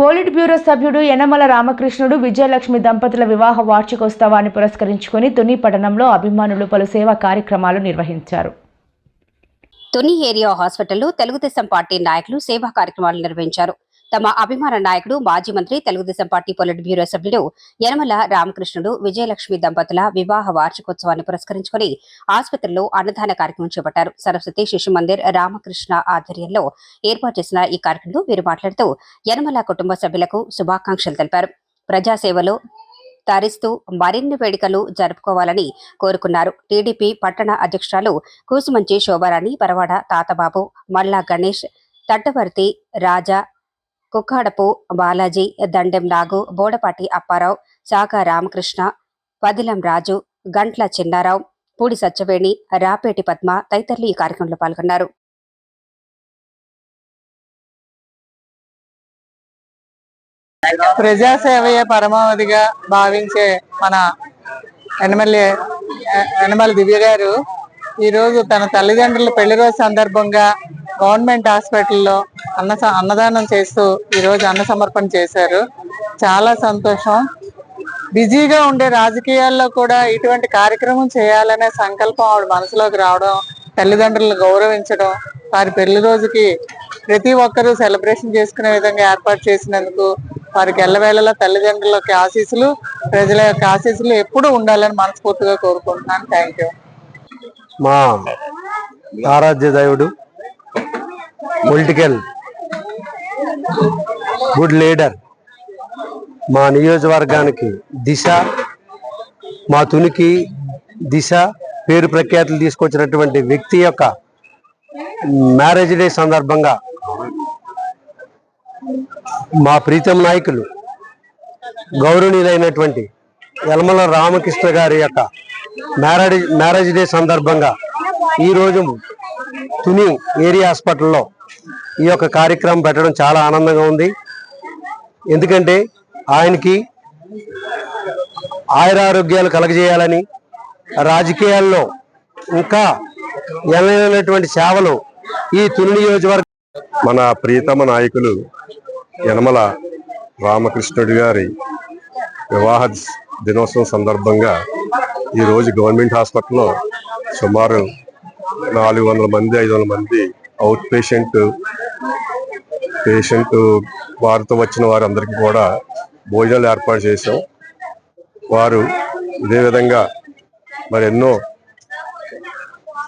Polit bureau సభ్యుడు యనమల రామకృష్ణుడు విజయలక్ష్మి దంపతుల వివాహ వార్షికోత్సవాన్ని పురస్కరించుకొని తుని పట్టణంలో అభిమానులు పలు సేవా కార్యక్రమాలు నిర్వహించారు. తుని ఏరియా హాస్పిటల్లో తెలుగుదేశం పార్టీ నాయకులు సేవా కార్యక్రమాలు నిర్వహించారు. తమ అభిమాన నాయకుడు మాజీ మంత్రి తెలుగుదేశం పార్టీ పొలిట్ బ్యూరో సభ్యుడు యనమల రామకృష్ణుడు విజయలక్ష్మి దంపతుల వివాహ వార్షికోత్సవాన్ని పురస్కరించుకొని ఆసుపత్రిలో అన్నదాన కార్యక్రమం చేపట్టారు. సరస్వతి శిశు మందిర్ రామకృష్ణ ఆధ్వర్యంలో ఏర్పాటు చేసిన ఈ కార్యక్రమంలో వీరు మాట్లాడుతూ యనమల కుటుంబ సభ్యులకు శుభాకాంక్షలు తెలిపారు. ప్రజాసేవలో తరిస్తూ మరిన్ని వేడుకలు జరుపుకోవాలని కోరుకున్నారు. టీడీపీ పట్టణ అధ్యక్షురాలు కూసుమంచి శోభారాణి పరవాడ తాతబాబు మల్లా గణేష్ తట్టవర్తి రాజా కుక్కాడపు బాలాజీ దండెం నాగు బోడపాటి అప్పారావు సాక రామకృష్ణ పదిలం రాజు గంట్ల చిన్నారావు పూడి సత్యవేణి రాపేటి పద్మ తదితరులు ఈ కార్యక్రమంలో పాల్గొన్నారు. ప్రజాసేవయే పరమావధిగా భావించే మన ఎనమల్లి ఎనమల దివ్య గారు ఈరోజు తన తల్లిదండ్రుల పెళ్ళి రోజు సందర్భంగా గవర్నమెంట్ హాస్పిటల్లో అన్న అన్నదానం చేస్తూ ఈరోజు అన్న సమర్పణ చేశారు. చాలా సంతోషం. బిజీగా ఉండే రాజకీయాల్లో కూడా ఇటువంటి కార్యక్రమం చేయాలనే సంకల్పం ఆవిడ మనసులోకి రావడం తల్లిదండ్రులను గౌరవించడం వారి పెళ్ళి రోజుకి ప్రతి ఒక్కరూ సెలబ్రేషన్ చేసుకునే విధంగా ఏర్పాటు చేసినందుకు వారికి ఎల్లవేళలా తల్లిదండ్రుల యొక్క ఆశీస్సులు ప్రజల యొక్క ఆశీస్సులు ఎప్పుడూ ఉండాలని మనస్ఫూర్తిగా కోరుకుంటున్నాను. Thank you. మా ఆరాధ్య దైవుడు పొలిటికల్ గుడ్ లీడర్ మా నియోజకవర్గానికి దిశ మా తునికి దిశ పేరు ప్రఖ్యాతులు తీసుకొచ్చినటువంటి వ్యక్తి యొక్క మ్యారేజ్ డే సందర్భంగా మా ప్రీతం నాయకులు గౌరవనీయులైనటువంటి యలమల రామకృష్ణ గారి యొక్క మ్యారేజ్ మ్యారేజ్ డే సందర్భంగా ఈరోజు తుని ఏరియా హాస్పిటల్లో ఈ యొక్క కార్యక్రమం పెట్టడం చాలా ఆనందంగా ఉంది. ఎందుకంటే ఆయనకి ఆయురారోగ్యాలు కలగజేయాలని రాజకీయాల్లో ఇంకా ఎనలేనటువంటి సేవలు ఈ తొలి నియోజకవర్గ మన ప్రియతమ నాయకులు యనమల రామకృష్ణుడి గారి వివాహ దినోత్సవం సందర్భంగా ఈరోజు గవర్నమెంట్ హాస్పిటల్లో సుమారు నాలుగు వందల మంది ఐదు వందల మంది అవుట్ పేషెంట్ పేషెంట్ వారితో వచ్చిన వారందరికీ కూడా భోజనాలు ఏర్పాటు చేశాం. వారు ఇదే విధంగా మరి ఎన్నో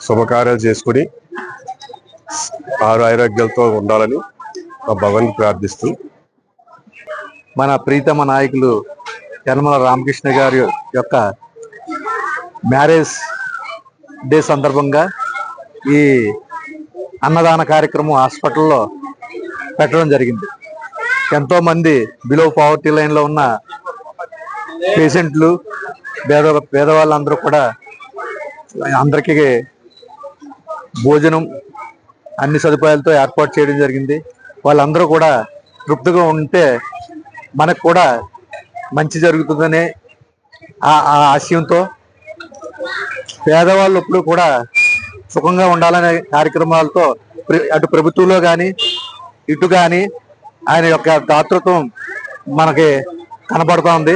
శుభకార్యాలు చేసుకుని ఆరు ఆరోగ్యాలతో ఉండాలని ఆ భగవాన్ ప్రార్థిస్తూ మన ప్రీతమ నాయకులు యనమల రామకృష్ణ గారి యొక్క మ్యారేజ్ డే సందర్భంగా ఈ అన్నదాన కార్యక్రమం హాస్పిటల్లో పెట్టడం జరిగింది. ఎంతో మంది బిలో పావర్టీ లైన్లో ఉన్న పేషెంట్లు పేద పేదవాళ్ళందరూ కూడా అందరికీ భోజనం అన్ని సదుపాయాలతో ఏర్పాటు చేయడం జరిగింది. వాళ్ళందరూ కూడా తృప్తిగా ఉంటే మనకు కూడా మంచి జరుగుతుందనే ఆ ఆ ఆశయంతో పేదవాళ్ళు ఎప్పుడు కూడా సుఖంగా ఉండాలనే కార్యక్రమాలతో ప్ర- అటు ప్రభుత్వంలో కానీ ఇటు కానీ ఆయన యొక్క దాతృత్వం మనకి కనబడుతోంది.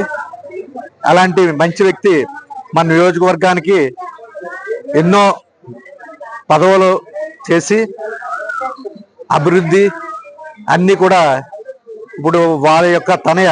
అలాంటి మంచి వ్యక్తి మన నియోజకవర్గానికి ఎన్నో పదవులు చేసి అభివృద్ధి అన్నీ కూడా ఇప్పుడు వాళ్ళ యొక్క తనయ